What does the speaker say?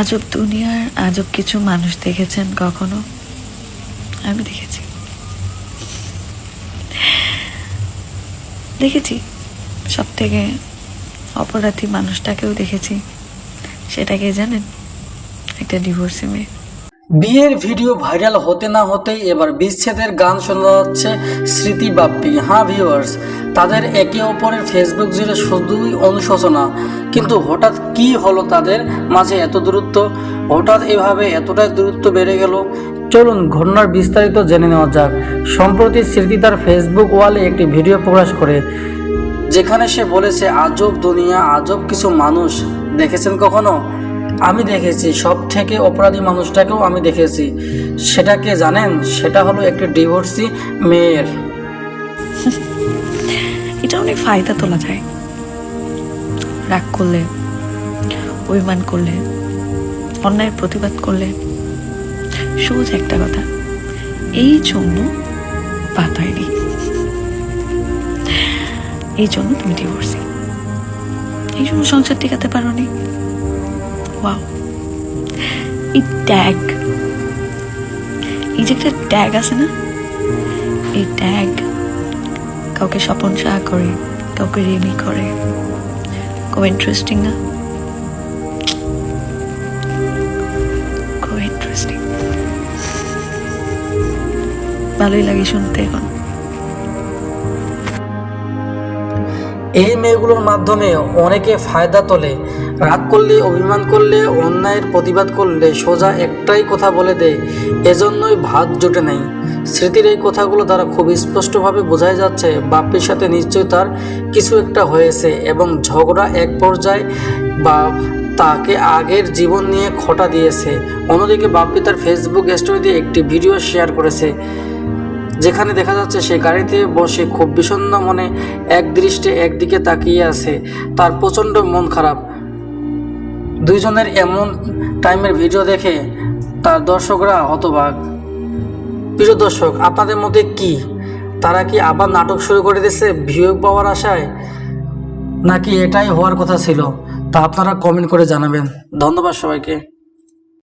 আজব দুনিয়ার আজব কিছু মানুষ দেখেছেন কখনো? আমি দেখেছি। দেখেছি। সব থেকে অপরাধী মানুষটাকেও দেখেছি। সেটাকে জানেন? একটা ডিভোর্সি মেয়ে। বিয়ের ভিডিও ভাইরাল হতে না হতেই এবার বিচ্ছেদের গান শোনা যাচ্ছে স্মৃতি বাপ্পি। হ্যাঁ ভিউয়ার্স তাদের একে অপরের ফেসবুক জুড়ে শুধুই অনুশোচনা। কিন্তু হঠাৎ কি হলো তাদের মাঝে এত দূরত্ব? হঠাৎ এভাবে এতটাই দূরত্ব বেড়ে গেল? চলুন ঘটনার বিস্তারিত জেনে নেওয়া যাক। সম্প্রতি স্মৃতি তার ফেসবুক ওয়ালে একটি ভিডিও প্রকাশ করে, যেখানে সে বলেছে, আজব দুনিয়া, আজব কিছু মানুষ। দেখেছেন কখনো? আমি দেখেছি। সব থেকে অপরাধী মানুষটাকেও আমি দেখেছি। সেটাকে জানেন? সেটা হলো একটি ডিভোর্সি মেয়ের। অনেক ফায়দা তোলা যায়। রাগ করলে, অভিমান করলে, অন্যায়ের প্রতিবাদ করলে, সহজ একটা কথা। এই জন্য পাতায়নি এই জন্য তুমি ডিভোর্সি এই জন্য সংসার টিকাতে পারো নি এই ট্যাগ এই যে একটা ট্যাগ আছে না? এই ট্যাগ কাউকে স্বপন সাহা করে, কাউকে রেমি করে। খুব ইন্টারেস্টিং না? খুব ইন্টারেস্টিং ভালোই লাগে শুনতে এখন। এই মেয়েগুলোর মাধ্যমে অনেকে ফায়দা তোলে। রাগ করলে, অভিমান করলে, অন্যায়ের প্রতিবাদ করলে সোজা একটাই কথা বলে দেয়, এজন্যই ভাত জোটে নেই। স্মৃতির এই কথাগুলো দ্বারা খুব স্পষ্টভাবে বোঝাই যাচ্ছে বাপ্পির সাথে নিশ্চয়ই তার কিছু একটা হয়েছে এবং ঝগড়া এক পর্যায়ে বা তাকে আগের জীবন নিয়ে খটা দিয়েছে। অন্যদিকে বাপ্পি তার ফেসবুক স্টোরিতে একটি ভিডিও শেয়ার করেছে। যেখানে দেখা যাচ্ছে সে গাড়িতে বসে খুব বিষণ্ণ মনে এক দৃষ্টে একদিকে তাকিয়ে আছে। তার প্রচণ্ড মন খারাপ। দুইজনের এমন টাইমের ভিডিও দেখে তার দর্শকরা হতবাক। প্রিয় দর্শক, আপনাদের মধ্যে কি? তারা কি আবার নাটক শুরু করে দিয়েছে ভিউ পাওয়ার আশায়? নাকি এটাই হওয়ার কথা ছিল? তা আপনারা কমেন্ট করে জানাবেন। ধন্যবাদ সবাইকে।